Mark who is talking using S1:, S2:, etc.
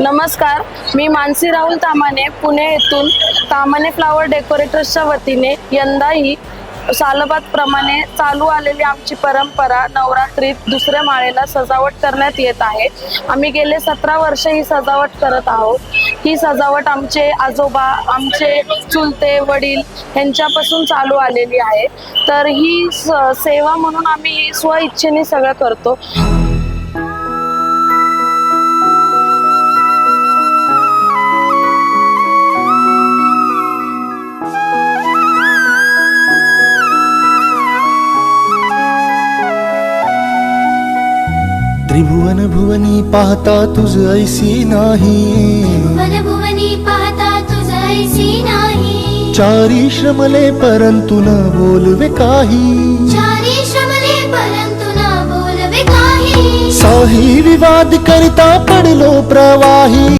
S1: नमस्कार. मी मानसी राहुल तामाने पुणे येथून तामाने फ्लावर डेकोरेटर्सच्या वतीने यंदाही सालबाद प्रमाणे चालू आलेली आमची परंपरा नवरात्रीत दुसऱ्या माळेला सजावट करण्यात येत आहे. आम्ही गेले सतरा वर्ष ही सजावट करत आहोत. ही सजावट आमचे आजोबा आमचे चुलते वडील यांच्यापासून चालू आलेली आहे. तर ही स- सेवा म्हणून आम्ही स्वइच्छेने सगळं करतो.
S2: त्रिभुवन भुवनी पाहता तुझ ऐसी नाही.
S3: भुवन भुवनी पाहता तुझ ऐसी नाही.
S2: चारी श्रमले परंतु न बोलवे काही.
S3: चारी श्रमले परंतु न बोलवे काही.
S2: साही विवाद करता पडलो प्रवाही.